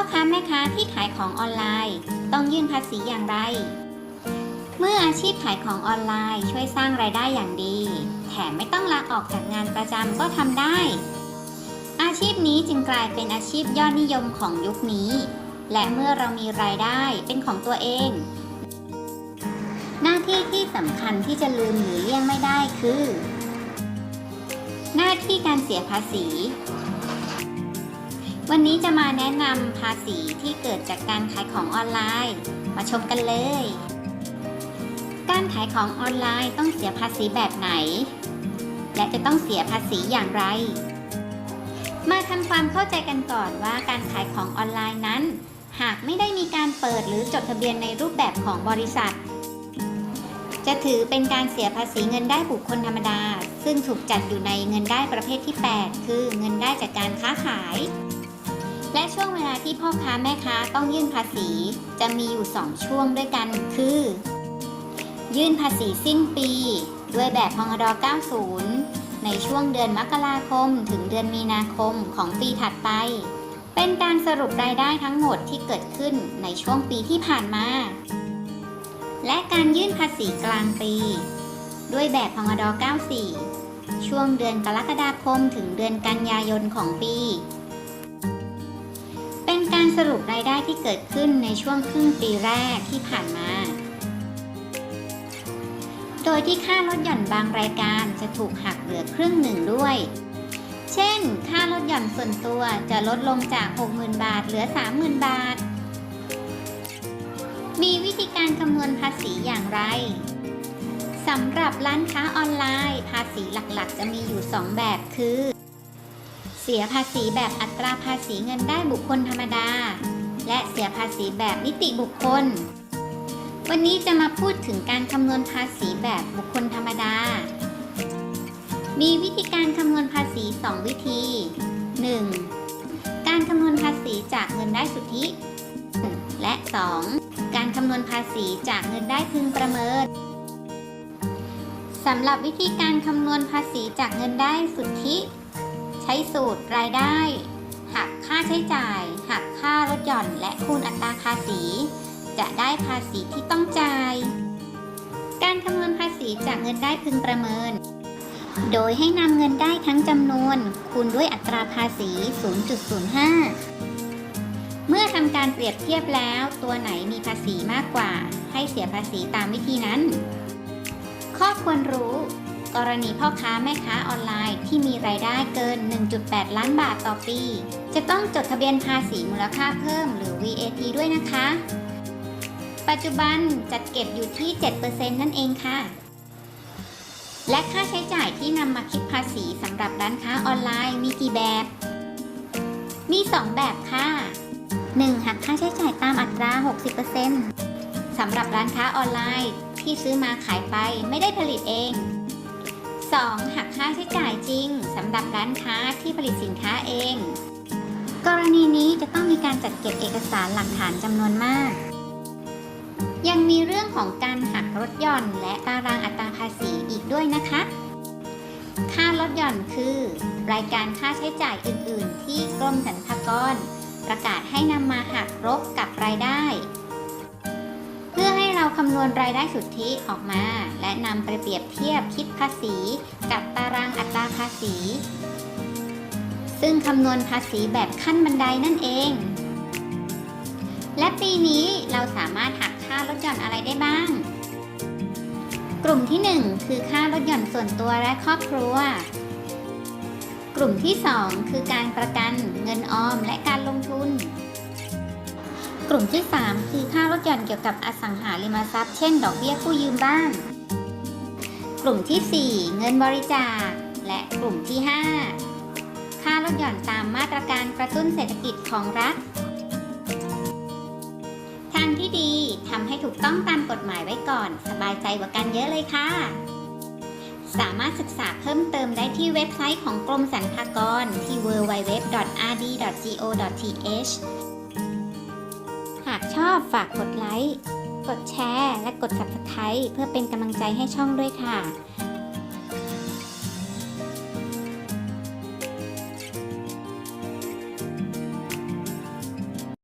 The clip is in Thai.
พ่อค้าแม่ค้าที่ขายของออนไลน์ ต้องยื่นภาษีอย่างไร เมื่ออาชีพขายของออนไลน์ช่วยสร้างรายได้อย่างดี แถมไม่ต้องลาออกจากงานประจำก็ทำได้ อาชีพนี้จึงกลายเป็นอาชีพยอดนิยมของยุคนี้ และเมื่อเรามีรายได้เป็นของตัวเอง หน้าที่ที่สำคัญที่จะลืมหรือเลี่ยงไม่ได้คือ หน้าที่การเสียภาษี วันนี้จะมาแนะนำภาษีที่เกิดจากการขายของออนไลน์ มาชมกันเลย การขายของออนไลน์ต้องเสียภาษีแบบไหน และจะต้องเสียภาษีอย่างไร มาทำความเข้าใจกันก่อนว่าการขายของออนไลน์นั้น หากไม่ได้มีการเปิดหรือจดทะเบียนในรูปแบบของบริษัท จะถือเป็นการเสียภาษีเงินได้บุคคลธรรมดา ซึ่งถูกจัดอยู่ในเงินได้ประเภทที่ 8 คือเงินได้จากการค้าขาย และช่วงเวลาที่พ่อค้าแม่ค้าต้องยื่นภาษี จะมีอยู่ 2 ช่วงด้วยกันคือ ยื่นภาษีสิ้นปี ด้วยแบบพงด90 ในช่วงเดือนมกราคม ถึงเดือนมีนาคมของปีถัดไป เป็นการสรุปรายได้ทั้งหมดที่เกิดขึ้นในช่วงปีที่ผ่านมา และการยื่นภาษีกลางปี ด้วยแบบพงด94 ช่วงเดือนกรกฎาคมถึงเดือนกันยายนของปี สรุปรายได้ที่เกิดขึ้นในช่วงครึ่งปีแรกที่ผ่านมา โดยที่ค่าลดหย่อนบางรายการจะถูกหักเหลือครึ่งหนึ่งด้วย เช่น ค่าลดหย่อนส่วนตัวจะลดลงจาก 60,000 บาทเหลือ 30,000 บาท มีวิธีการคำนวณภาษีอย่างไรสำหรับร้านค้าออนไลน์ ภาษีหลักๆ จะมีอยู่ 2 แบบคือ เสียภาษีแบบอัตราภาษีเงินได้บุคคลธรรมดา และเสียภาษีแบบนิติบุคคล วันนี้จะมาพูดถึงการคำนวณภาษีแบบบุคคลธรรมดา มีวิธีการคำนวณภาษี 2 วิธี 1. การคำนวณภาษีจากเงินได้สุทธิ และ 2. การคำนวณภาษีจากเงินได้พึงประเมินสำหรับวิธีการคำนวณภาษีจากเงินได้สุทธิ ช้สูตรรายได้ หักค่าใช้จ่าย หักค่าลดหย่อน และคูณอัตราภาษี จะได้ภาษีที่ต้องจ่าย การคำนวณภาษีจากเงินได้พึงประเมิน โดยให้นำเงินได้ทั้งจำนวน คูณด้วยอัตราภาษี 0.05 เมื่อทำการเปรียบเทียบแล้ว ตัวไหนมีภาษีมากกว่า ให้เสียภาษีตามวิธีนั้น ข้อควรรู้ กรณีพ่อค้าแม่ค้าออนไลน์ที่มีรายได้เกิน 1.8 ล้านบาทต่อปี จะต้องจดทะเบียนภาษีมูลค่าเพิ่มหรือ VAT ด้วยนะคะ ปัจจุบันจัดเก็บอยู่ที่ 7%นั่นเองค่ะ และค่าใช้จ่ายที่นำมาคิดภาษีสำหรับร้านค้าออนไลน์มีกี่แบบ มี 2 แบบค่ะ 1. หักค่าใช้จ่ายตามอัตรา 60%สำหรับร้านค้าออนไลน์ที่ซื้อมาขายไปไม่ได้ผลิตเอง 2. หักค่าใช้จ่ายจริงสำหรับร้านค้าที่ผลิตสินค้าเอง กรณีนี้จะต้องมีการจัดเก็บเอกสารหลักฐานจำนวนมาก ยังมีเรื่องของการหักลดหย่อนและตารางอัตราภาษีอีกด้วยนะคะ ค่าลดหย่อนคือ รายการค่าใช้จ่ายอื่น ๆ ที่กรมสรรพากร ประกาศให้นำมาหักลบกับรายได้ คำนวณรายได้สุทธิออกมา และนำไปเปรียบเทียบคิดภาษี กับตารางอัตราภาษี ซึ่งคำนวณภาษีแบบขั้นบันไดนั่นเอง และปีนี้เราสามารถหักค่าลดหย่อนอะไรได้บ้าง กลุ่มที่ 1 คือค่าลดหย่อนส่วนตัวและครอบครัว กลุ่มที่ 2 คือการประกันเงินออม กลุ่มที่ 3 คือค่าลดหย่อนเกี่ยวกับอสังหาริมทรัพย์ เช่น ดอกเบี้ยกู้ยืมบ้าน กลุ่มที่ 4 เงินบริจาค และกลุ่มที่ 5 ค่าลดหย่อนตามมาตรการกระตุ้นเศรษฐกิจของรัฐ ทางที่ดีทำให้ถูกต้องตามกฎหมายไว้ก่อน สบายใจกว่ากันเยอะเลยค่ะ สามารถศึกษาเพิ่มเติมได้ที่เว็บไซต์ของกรมสรรพากรที่ www.rd.go.th อบฝากกดไลค์ กดแชร์ และกด Subscribe เพื่อเป็นกำลังใจให้ช่องด้วยค่ะ